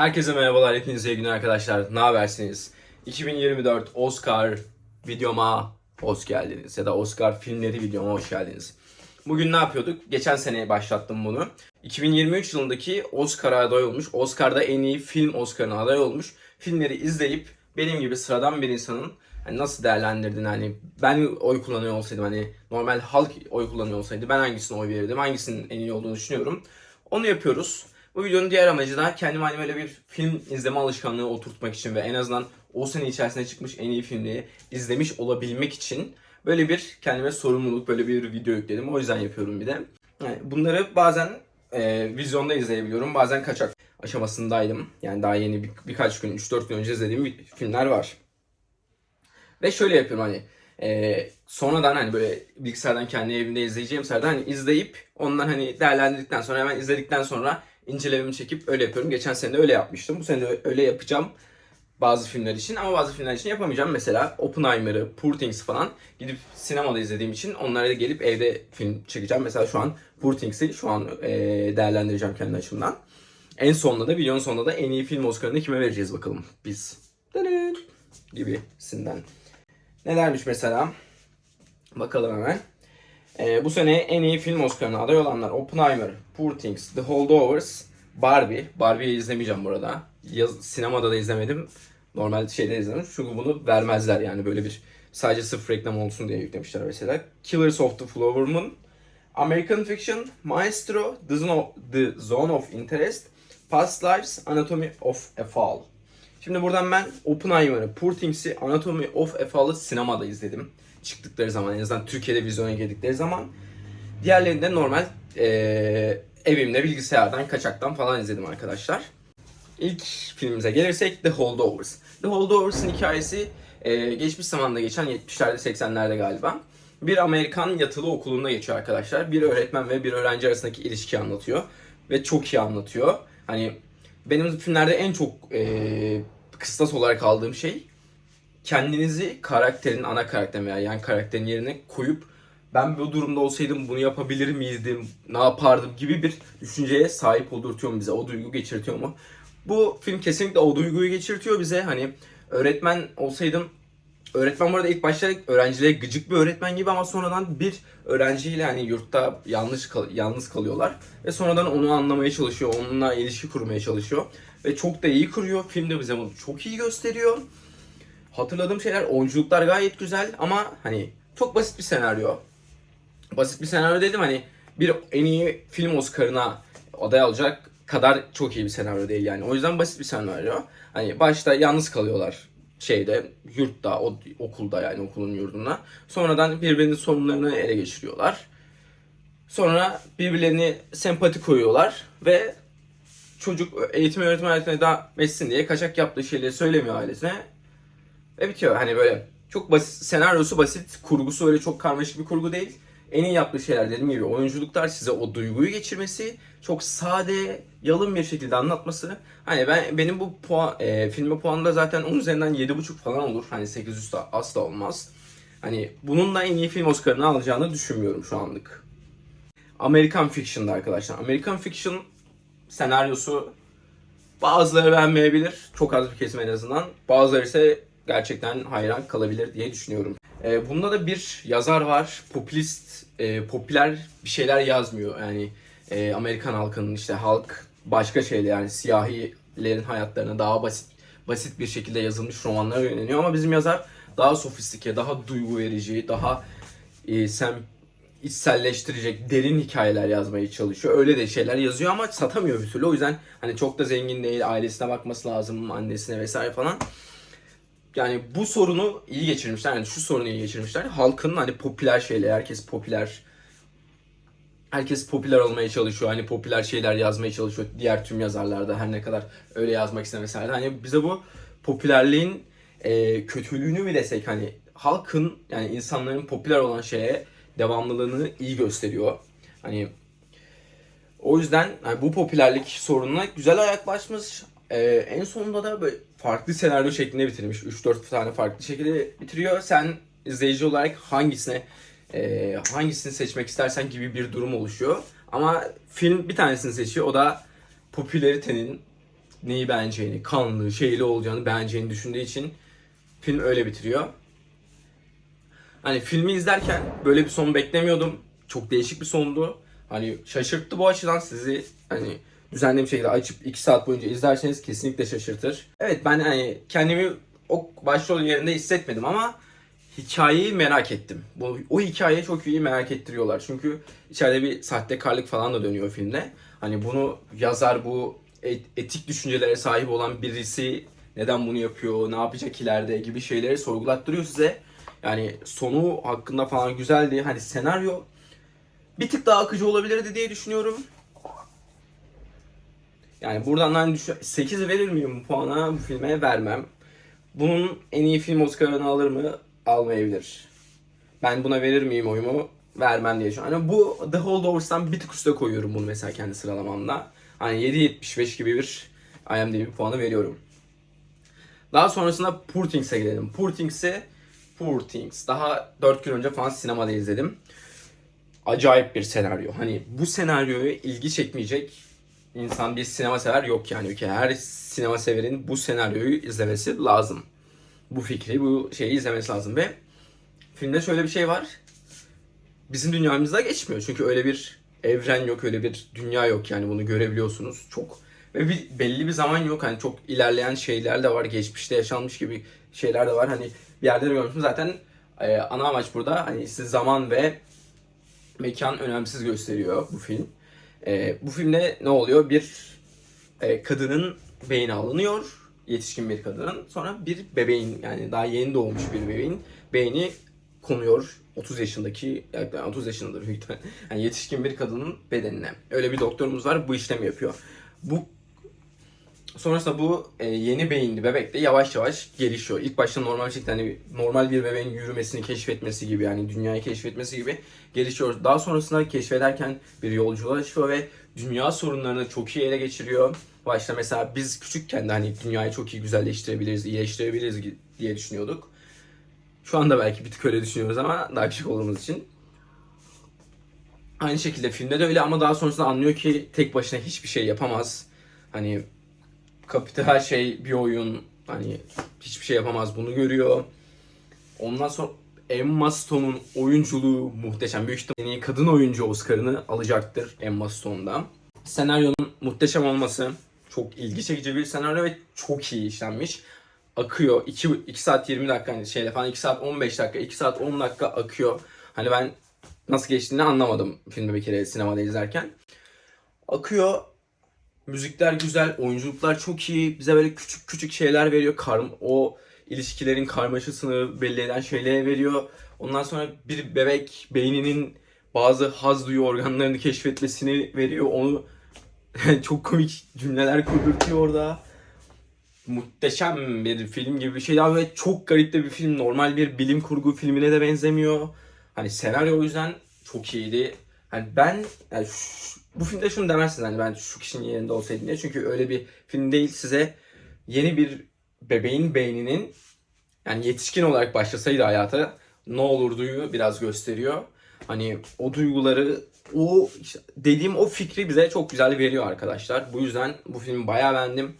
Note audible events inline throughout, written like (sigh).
Herkese merhabalar, hepinize iyi günler arkadaşlar. Ne habersiniz? 2024 Oscar videoma hoş geldiniz. Ya da Oscar filmleri videoma hoş geldiniz. Bugün ne yapıyorduk? Geçen sene başlattım bunu. 2023 yılındaki Oscar'a aday olmuş, Oscar'da en iyi film Oscar'ına aday olmuş filmleri izleyip benim gibi sıradan bir insanın hani nasıl değerlendirdin hani ben oy kullanıyor olsaydım hani normal halk oy kullanıyor olsaydı ben hangisine oy verirdim hangisinin en iyi olduğunu düşünüyorum. Onu yapıyoruz. Bu videonun diğer amacı da kendime hani böyle bir film izleme alışkanlığı oturtmak için ve en azından o sene içerisinde çıkmış en iyi filmleri izlemiş olabilmek için böyle bir kendime sorumluluk, böyle bir video yükledim. O yüzden yapıyorum bir de. Yani bunları bazen e, vizyonda izleyebiliyorum, bazen kaçak aşamasındaydım. Yani daha yeni bir, birkaç gün, 3-4 gün önce izlediğim filmler var. Ve şöyle yapıyorum hani e, sonradan hani böyle bilgisayardan kendi evimde izleyeceğim sırada hani izleyip ondan hani değerlendirdikten sonra hemen izledikten sonra incelememi çekip öyle yapıyorum. Geçen sene de öyle yapmıştım. Bu sene de öyle yapacağım bazı filmler için ama bazı filmler için yapamayacağım. Mesela Oppenheimer'ı, Poor Things'i falan gidip sinemada izlediğim için onlara da gelip evde film çekeceğim. Mesela şu an Poor Things'i şu an e, değerlendireceğim kendi açımdan. En sonunda da videonun sonunda da en iyi film Oscar'ını kime vereceğiz bakalım biz. Gibisinden. Nelermiş mesela? Bakalım hemen. Ee, bu sene en iyi film Oscar'ına aday olanlar Oppenheimer, Poor Things, The Holdovers, Barbie. Barbie'yi izlemeyeceğim burada. Yaz, sinemada da izlemedim. Normal şeyde izledim. Çünkü bunu vermezler yani böyle bir sadece sırf reklam olsun diye yüklemişler mesela. Killers of the Flower Moon, American Fiction, Maestro, The Zone of, the Zone of Interest, Past Lives, Anatomy of a Fall. Şimdi buradan ben Oppenheimer'ı, Poor Things'i, Anatomy of a Fall'ı sinemada izledim. Çıktıkları zaman en azından Türkiye'de vizyona girdikleri zaman. Diğerlerini de normal eee, evimde bilgisayardan, kaçaktan falan izledim arkadaşlar. İlk filmimize gelirsek The Holdovers. The Holdovers'ın hikayesi eee, geçmiş zamanda geçen 70'lerde 80'lerde galiba. Bir Amerikan yatılı okulunda geçiyor arkadaşlar. Bir öğretmen ve bir öğrenci arasındaki ilişkiyi anlatıyor. Ve çok iyi anlatıyor. Hani benim filmlerde en çok eee kıstas olarak aldığım şey kendinizi karakterin, ana karakterin veya yan karakterin yerine koyup ben bu durumda olsaydım bunu yapabilir miydim, ne yapardım gibi bir düşünceye sahip oldurtuyor mu bize, o duygu geçirtiyor mu? Bu film kesinlikle o duyguyu geçirtiyor bize. Hani öğretmen olsaydım, öğretmen bu arada ilk başta öğrencilere gıcık bir öğretmen gibi ama sonradan bir öğrenciyle hani yurtta yanlış kal- yalnız kalıyorlar ve sonradan onu anlamaya çalışıyor, onunla ilişki kurmaya çalışıyor ve çok da iyi kuruyor. Film de bize bunu çok iyi gösteriyor hatırladığım şeyler oyunculuklar gayet güzel ama hani çok basit bir senaryo. Basit bir senaryo dedim hani bir en iyi film Oscar'ına aday alacak kadar çok iyi bir senaryo değil yani. O yüzden basit bir senaryo. Hani başta yalnız kalıyorlar şeyde yurtta, o, okulda yani okulun yurdunda. Sonradan birbirinin sorunlarını ele geçiriyorlar. Sonra birbirlerini sempati koyuyorlar ve çocuk eğitim öğretim hayatına devam diye kaçak yaptığı şeyleri söylemiyor ailesine ve bitiyor. Hani böyle çok basit, senaryosu basit, kurgusu öyle çok karmaşık bir kurgu değil. En iyi yaptığı şeyler dediğim gibi oyunculuklar size o duyguyu geçirmesi, çok sade, yalın bir şekilde anlatması. Hani ben benim bu puan, e, filme puanı da zaten 10 üzerinden 7.5 falan olur. Hani 8 üstü asla olmaz. Hani bunun da en iyi film Oscar'ını alacağını düşünmüyorum şu anlık. American Fiction'da arkadaşlar. American Fiction senaryosu bazıları beğenmeyebilir. Çok az bir kesim en azından. Bazıları ise gerçekten hayran kalabilir diye düşünüyorum. Ee, bunda da bir yazar var. Popülist, e, popüler bir şeyler yazmıyor. Yani e, Amerikan halkının işte halk başka şeyler yani siyahilerin hayatlarına daha basit basit bir şekilde yazılmış romanlara yöneliyor ama bizim yazar daha sofistike, daha duygu verici, daha e, sen içselleştirecek derin hikayeler yazmaya çalışıyor. Öyle de şeyler yazıyor ama satamıyor bir türlü. O yüzden hani çok da zengin değil, ailesine bakması lazım, annesine vesaire falan. Yani bu sorunu iyi geçirmişler. Yani şu sorunu iyi geçirmişler. Halkın hani popüler şeyler, herkes popüler herkes popüler olmaya çalışıyor. Hani popüler şeyler yazmaya çalışıyor. Diğer tüm yazarlar da her ne kadar öyle yazmak istemeseler. Hani bize bu popülerliğin e, kötülüğünü mi desek hani halkın yani insanların popüler olan şeye devamlılığını iyi gösteriyor. Hani o yüzden yani bu popülerlik sorununa güzel yaklaşmış. Ee, en sonunda da böyle farklı senaryo şeklinde bitirmiş. 3-4 tane farklı şekilde bitiriyor. Sen izleyici olarak hangisine e, hangisini seçmek istersen gibi bir durum oluşuyor. Ama film bir tanesini seçiyor. O da popülaritenin neyi beğeneceğini, kanlı, şeyli olacağını beğeneceğini düşündüğü için film öyle bitiriyor. Hani filmi izlerken böyle bir son beklemiyordum. Çok değişik bir sondu. Hani şaşırttı bu açıdan sizi hani düzenli bir şekilde açıp 2 saat boyunca izlerseniz kesinlikle şaşırtır. Evet ben hani kendimi o başrol yerinde hissetmedim ama hikayeyi merak ettim. Bu o hikayeyi çok iyi merak ettiriyorlar. Çünkü içeride bir sahtekarlık falan da dönüyor filmde. Hani bunu yazar bu et- etik düşüncelere sahip olan birisi neden bunu yapıyor, ne yapacak ileride gibi şeyleri sorgulattırıyor size. Yani sonu hakkında falan güzeldi. Hani senaryo bir tık daha akıcı olabilirdi diye düşünüyorum. Yani buradan hani düşün- 8 verir miyim bu puana bu filme vermem. Bunun en iyi film Oscar'ını alır mı? Almayabilir. Ben buna verir miyim oyumu? Vermem diye düşünüyorum. Hani bu The Holdovers'tan bir tık üstte koyuyorum bunu mesela kendi sıralamamda. Hani 7.75 gibi bir IMDb puanı veriyorum. Daha sonrasında Poor Things'e gelelim. Poor Things'i Poor Things. Daha 4 gün önce falan sinemada izledim. Acayip bir senaryo. Hani bu senaryoyu ilgi çekmeyecek insan bir sinema sever yok yani ülke. Her sinema severin bu senaryoyu izlemesi lazım. Bu fikri, bu şeyi izlemesi lazım ve filmde şöyle bir şey var. Bizim dünyamızda geçmiyor. Çünkü öyle bir evren yok, öyle bir dünya yok yani bunu görebiliyorsunuz. Çok ve bir, belli bir zaman yok. Hani çok ilerleyen şeyler de var. Geçmişte yaşanmış gibi şeyler de var. Hani bir yerde de görmüştüm. Zaten e, ana amaç burada hani size zaman ve mekan önemsiz gösteriyor bu film. E, bu filmde ne oluyor? Bir e, kadının beyni alınıyor. Yetişkin bir kadının. Sonra bir bebeğin yani daha yeni doğmuş bir bebeğin beyni konuyor 30 yaşındaki yani 30 yaşındadır büyük. Yani yetişkin bir kadının bedenine. Öyle bir doktorumuz var bu işlemi yapıyor. Bu Sonrasında bu e, yeni beyinli bebek de yavaş yavaş gelişiyor. İlk başta normal bir şekilde hani normal bir bebeğin yürümesini keşfetmesi gibi yani dünyayı keşfetmesi gibi gelişiyor. Daha sonrasında keşfederken bir yolculuğa çıkıyor ve dünya sorunlarını çok iyi ele geçiriyor. Başta mesela biz küçükken de hani dünyayı çok iyi güzelleştirebiliriz, iyileştirebiliriz diye düşünüyorduk. Şu anda belki bir tık öyle düşünüyoruz ama daha küçük olduğumuz için. Aynı şekilde filmde de öyle ama daha sonrasında anlıyor ki tek başına hiçbir şey yapamaz. Hani kapital şey bir oyun. Hani hiçbir şey yapamaz bunu görüyor. Ondan sonra Emma Stone'un oyunculuğu muhteşem. Büyük ihtimalle kadın oyuncu Oscar'ını alacaktır Emma Stone'dan. Senaryonun muhteşem olması çok ilgi çekici bir senaryo ve çok iyi işlenmiş. Akıyor. 2, 2 saat 20 dakika hani şeyle falan 2 saat 15 dakika, 2 saat 10 dakika akıyor. Hani ben nasıl geçtiğini anlamadım filmi bir kere sinemada izlerken. Akıyor Müzikler güzel, oyunculuklar çok iyi. Bize böyle küçük küçük şeyler veriyor. Kar o ilişkilerin karmaşasını belli eden şeyler veriyor. Ondan sonra bir bebek beyninin bazı haz duyu organlarını keşfetmesini veriyor. Onu (laughs) çok komik cümleler kurdurtuyor orada. Muhteşem bir film gibi bir şey daha ve çok garip de bir film. Normal bir bilim kurgu filmine de benzemiyor. Hani senaryo o yüzden çok iyiydi. Hani ben yani şu- bu filmde şunu demezsiniz hani ben şu kişinin yerinde olsaydım diye. Çünkü öyle bir film değil size yeni bir bebeğin beyninin yani yetişkin olarak başlasaydı hayata ne olurduyu biraz gösteriyor. Hani o duyguları o işte dediğim o fikri bize çok güzel veriyor arkadaşlar. Bu yüzden bu filmi bayağı beğendim.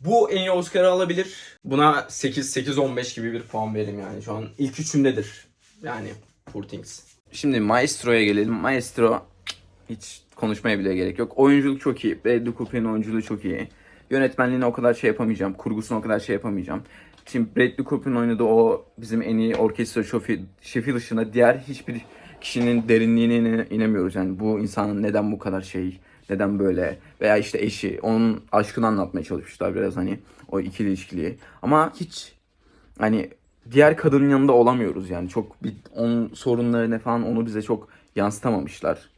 Bu en iyi Oscar'ı alabilir. Buna 8 8 15 gibi bir puan veririm yani. Şu an ilk üçümdedir. Yani Poor Things. Şimdi Maestro'ya gelelim. Maestro hiç konuşmaya bile gerek yok. Oyunculuk çok iyi. Bradley Cooper'in oyunculuğu çok iyi. Yönetmenliğine o kadar şey yapamayacağım. Kurgusuna o kadar şey yapamayacağım. Şimdi Bradley Cooper'in oynadığı o bizim en iyi orkestra şefi, şefi dışında diğer hiçbir kişinin derinliğine ine- inemiyoruz. Yani bu insanın neden bu kadar şey, neden böyle veya işte eşi, onun aşkını anlatmaya çalışmışlar biraz hani o ikili ilişkiliği. Ama hiç hani diğer kadının yanında olamıyoruz yani çok bir onun sorunları ne falan onu bize çok yansıtamamışlar.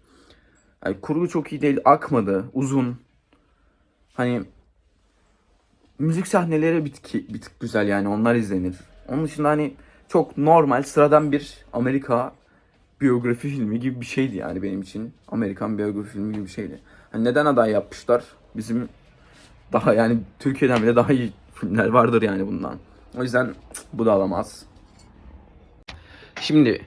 Yani kurgu çok iyi değil, akmadı, uzun. Hani müzik sahneleri bir tık, bir tık güzel yani onlar izlenir. Onun dışında hani çok normal, sıradan bir Amerika biyografi filmi gibi bir şeydi yani benim için. Amerikan biyografi filmi gibi bir şeydi. Hani neden aday yapmışlar? Bizim daha yani Türkiye'den bile daha iyi filmler vardır yani bundan. O yüzden bu da alamaz. Şimdi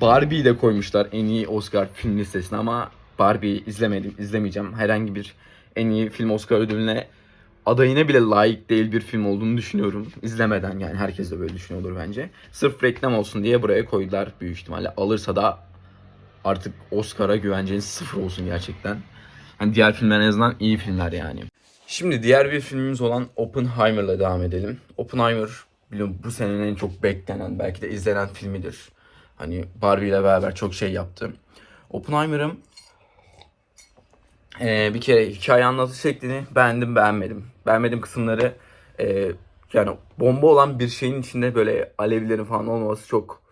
Barbie'yi de koymuşlar en iyi Oscar film listesine ama Barbie'yi izlemedim, izlemeyeceğim. Herhangi bir en iyi film Oscar ödülüne adayına bile layık değil bir film olduğunu düşünüyorum. İzlemeden yani herkes de böyle düşünüyordur bence. Sırf reklam olsun diye buraya koydular büyük ihtimalle. Alırsa da artık Oscar'a güvenceniz sıfır olsun gerçekten. Hani diğer filmler en azından iyi filmler yani. Şimdi diğer bir filmimiz olan Oppenheimer'la devam edelim. Oppenheimer biliyorum bu senenin en çok beklenen belki de izlenen filmidir. Hani Barbie ile beraber çok şey yaptı. Oppenheimer'ın ee, bir kere hikaye anlatış şeklini beğendim beğenmedim. Beğenmediğim kısımları e, yani bomba olan bir şeyin içinde böyle alevlerin falan olmaması çok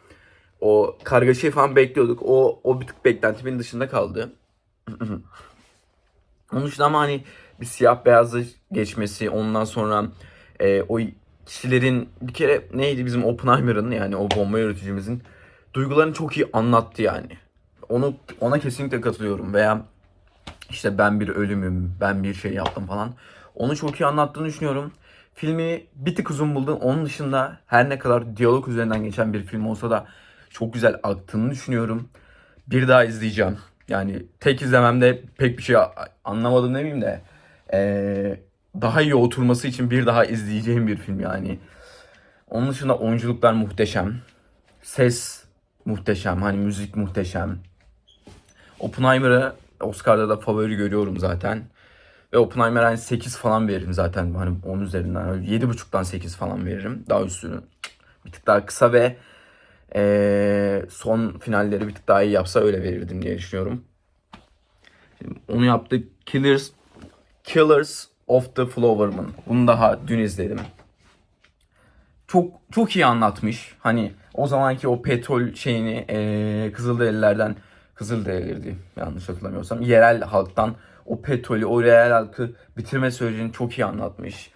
o kargaşayı falan bekliyorduk. O o bir tık beklentimin dışında kaldı. (clears throat) Onun dışında ama hani bir siyah beyazı geçmesi ondan sonra e, o kişilerin bir kere neydi bizim Oppenheimer'ın yani o bomba yöneticimizin duygularını çok iyi anlattı yani. Onu ona kesinlikle katılıyorum veya işte ben bir ölümüm, ben bir şey yaptım falan. Onu çok iyi anlattığını düşünüyorum. Filmi bir tık uzun buldum. Onun dışında her ne kadar diyalog üzerinden geçen bir film olsa da çok güzel aktığını düşünüyorum. Bir daha izleyeceğim. Yani tek izlememde pek bir şey anlamadım demeyeyim de ee, daha iyi oturması için bir daha izleyeceğim bir film yani. Onun dışında oyunculuklar muhteşem. Ses muhteşem. Hani müzik muhteşem. Oppenheimer'ı Oscar'da da favori görüyorum zaten. Ve Oppenheimer'a hani 8 falan veririm zaten. Hani 10 üzerinden. Öyle 7.5'tan 8 falan veririm. Daha üstünü. Bir tık daha kısa ve eee, son finalleri bir tık daha iyi yapsa öyle verirdim diye düşünüyorum. Şimdi onu yaptı. Killers Killers of the Flower Moon. Bunu daha dün izledim. Çok çok iyi anlatmış. Hani o zamanki o petrol şeyini eee Kızılderililerden Kızılderililerdi yanlış hatırlamıyorsam. Yerel halktan o petrolü, o yerel halkı bitirme sürecini çok iyi anlatmış.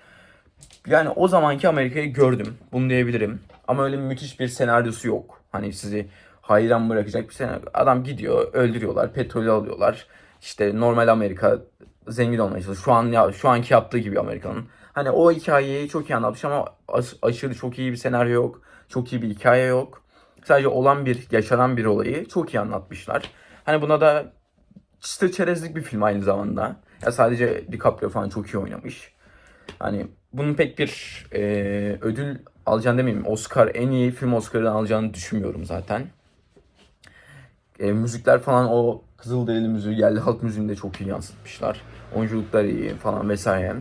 Yani o zamanki Amerika'yı gördüm. Bunu diyebilirim. Ama öyle müthiş bir senaryosu yok. Hani sizi hayran bırakacak bir senaryo. Adam gidiyor, öldürüyorlar, petrolü alıyorlar. İşte normal Amerika zengin olmaya çalışıyor. Şu an ya, şu anki yaptığı gibi Amerika'nın. Hani o hikayeyi çok iyi anlatmış ama aş- aşırı çok iyi bir senaryo yok. Çok iyi bir hikaye yok. Sadece olan bir, yaşanan bir olayı çok iyi anlatmışlar. Hani buna da çıtır çerezlik bir film aynı zamanda. Ya sadece DiCaprio falan çok iyi oynamış. Hani bunun pek bir e, ödül alacağını demeyeyim. Oscar en iyi film Oscar'ını alacağını düşünmüyorum zaten. E, müzikler falan o Kızılderili müziği, yerli halk müziğini de çok iyi yansıtmışlar. Oyunculuklar iyi falan vesaire.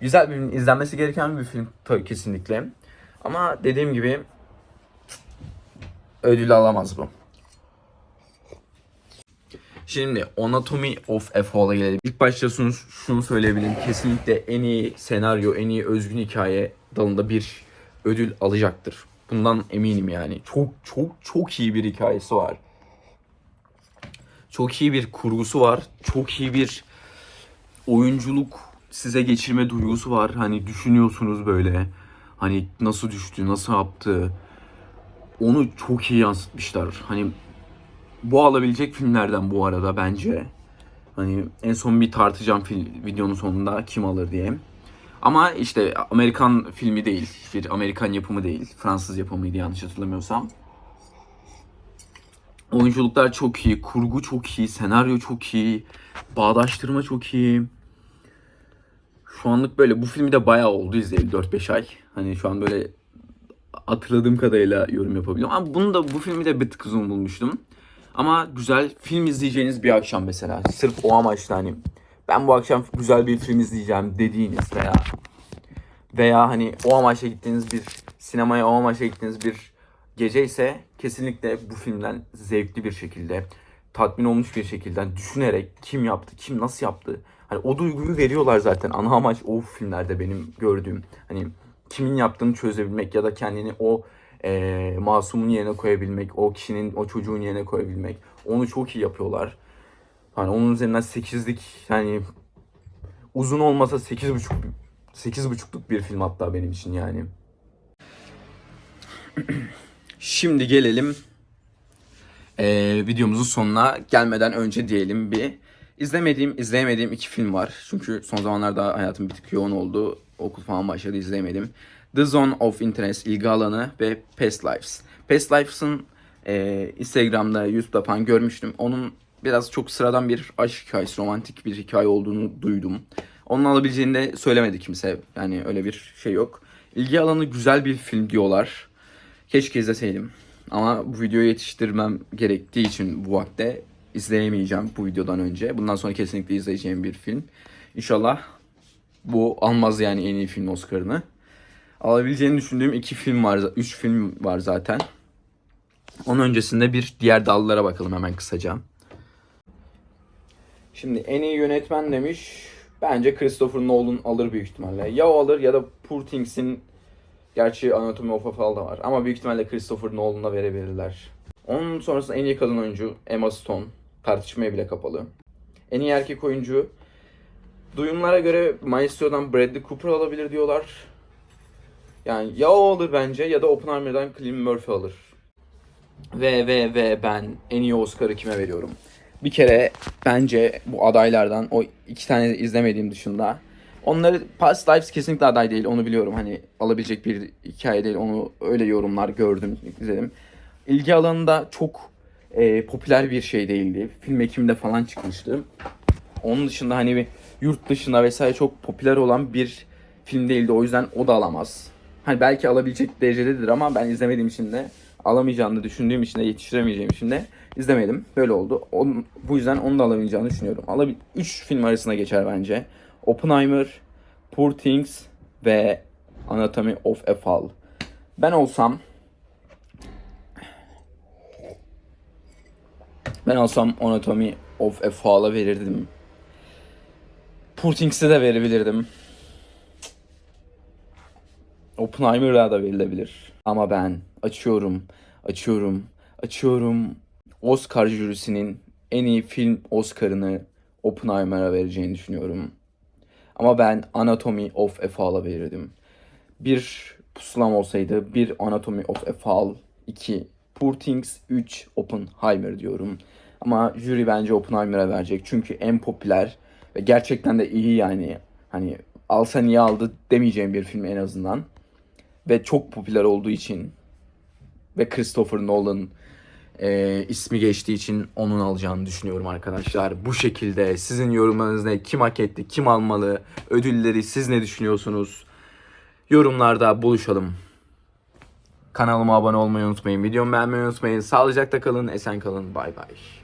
Güzel bir izlenmesi gereken bir film tabii kesinlikle. Ama dediğim gibi ödül alamaz bu. Şimdi Anatomy of a Fall'a gelelim. İlk başta şunu, şunu söyleyebilirim. Kesinlikle en iyi senaryo, en iyi özgün hikaye dalında bir ödül alacaktır. Bundan eminim yani. Çok çok çok iyi bir hikayesi var. Çok iyi bir kurgusu var. Çok iyi bir oyunculuk size geçirme duygusu var. Hani düşünüyorsunuz böyle. Hani nasıl düştü, nasıl yaptı. Onu çok iyi yansıtmışlar. Hani bu alabilecek filmlerden bu arada bence. Hani en son bir tartacağım fil, videonun sonunda kim alır diye. Ama işte Amerikan filmi değil. Bir Amerikan yapımı değil. Fransız yapımıydı yanlış hatırlamıyorsam. Oyunculuklar çok iyi, kurgu çok iyi, senaryo çok iyi, bağdaştırma çok iyi. Şu anlık böyle bu filmi de bayağı oldu izleyeli 4-5 ay. Hani şu an böyle hatırladığım kadarıyla yorum yapabiliyorum. Ama bunu da bu filmi de bir tık uzun bulmuştum. Ama güzel film izleyeceğiniz bir akşam mesela. Sırf o amaçla hani ben bu akşam güzel bir film izleyeceğim dediğiniz veya veya hani o amaçla gittiğiniz bir sinemaya o amaçla gittiğiniz bir gece ise kesinlikle bu filmden zevkli bir şekilde tatmin olmuş bir şekilde düşünerek kim yaptı, kim nasıl yaptı. Hani o duyguyu veriyorlar zaten. Ana amaç o filmlerde benim gördüğüm. Hani kimin yaptığını çözebilmek ya da kendini o eee, masumun yerine koyabilmek, o kişinin, o çocuğun yerine koyabilmek. Onu çok iyi yapıyorlar. Hani onun üzerinden 8'lik yani uzun olmasa 8.5 8.5'luk bir film hatta benim için yani. (clears throat) Şimdi gelelim eee, videomuzun sonuna gelmeden önce diyelim bir izlemediğim, izleyemediğim iki film var. Çünkü son zamanlarda hayatım bir tık yoğun oldu. Okul falan başladı izleyemedim. The Zone of Interest ilgi alanı ve Past Lives. Past Lives'ın eee, Instagram'da, YouTube'da falan görmüştüm. Onun biraz çok sıradan bir aşk hikayesi, romantik bir hikaye olduğunu duydum. Onun alabileceğini de söylemedi kimse. Yani öyle bir şey yok. İlgi alanı güzel bir film diyorlar. Keşke izleseydim. Ama bu videoyu yetiştirmem gerektiği için bu vakte izleyemeyeceğim bu videodan önce. Bundan sonra kesinlikle izleyeceğim bir film. İnşallah bu almaz yani en iyi film Oscar'ını. Alabileceğini düşündüğüm iki film var, üç film var zaten. Onun öncesinde bir diğer dallara bakalım hemen kısaca. Şimdi en iyi yönetmen demiş. Bence Christopher Nolan alır büyük ihtimalle. Ya o alır ya da Poor Things'in gerçi Anatomy of a Fall da var. Ama büyük ihtimalle Christopher Nolan'a verebilirler. Onun sonrasında en iyi kadın oyuncu Emma Stone. Tartışmaya bile kapalı. En iyi erkek oyuncu Duyumlara göre Maestro'dan Bradley Cooper alabilir diyorlar. Yani ya o alır bence ya da Oppenheimer'dan Cillian Murphy alır. Ve ve ve ben en iyi Oscar'ı kime veriyorum? Bir kere bence bu adaylardan o iki tane izlemediğim dışında onları Past Lives kesinlikle aday değil onu biliyorum. Hani alabilecek bir hikaye değil onu öyle yorumlar gördüm izledim. İlgi alanında çok e, popüler bir şey değildi. Film ekiminde falan çıkmıştı. Onun dışında hani bir yurt dışında vesaire çok popüler olan bir film değildi. O yüzden o da alamaz. Hani belki alabilecek derecededir ama ben izlemediğim için de alamayacağını düşündüğüm için de yetiştiremeyeceğim için de izlemedim. Böyle oldu. Onun, bu yüzden onu da alamayacağını düşünüyorum. Alabil 3 film arasına geçer bence. Oppenheimer, Poor Things ve Anatomy of a Fall. Ben olsam ben olsam Anatomy of a Fall'a verirdim. Poor Things'e de verebilirdim. Oppenheimer'a da verilebilir. Ama ben açıyorum, açıyorum, açıyorum. Oscar jürisinin en iyi film Oscar'ını Oppenheimer'a vereceğini düşünüyorum. Ama ben Anatomy of a Fall'a verirdim. Bir pusulam olsaydı bir Anatomy of a Fall, 2 Poor Things, 3 Oppenheimer diyorum. Ama jüri bence Oppenheimer'a verecek. Çünkü en popüler ve gerçekten de iyi yani. Hani alsa niye aldı demeyeceğim bir film en azından. Ve çok popüler olduğu için ve Christopher Nolan e, ismi geçtiği için onun alacağını düşünüyorum arkadaşlar. Bu şekilde sizin yorumlarınız ne? Kim hak etti? Kim almalı? Ödülleri siz ne düşünüyorsunuz? Yorumlarda buluşalım. Kanalıma abone olmayı unutmayın. Videomu beğenmeyi unutmayın. Sağlıcakla kalın, esen kalın. Bay bay.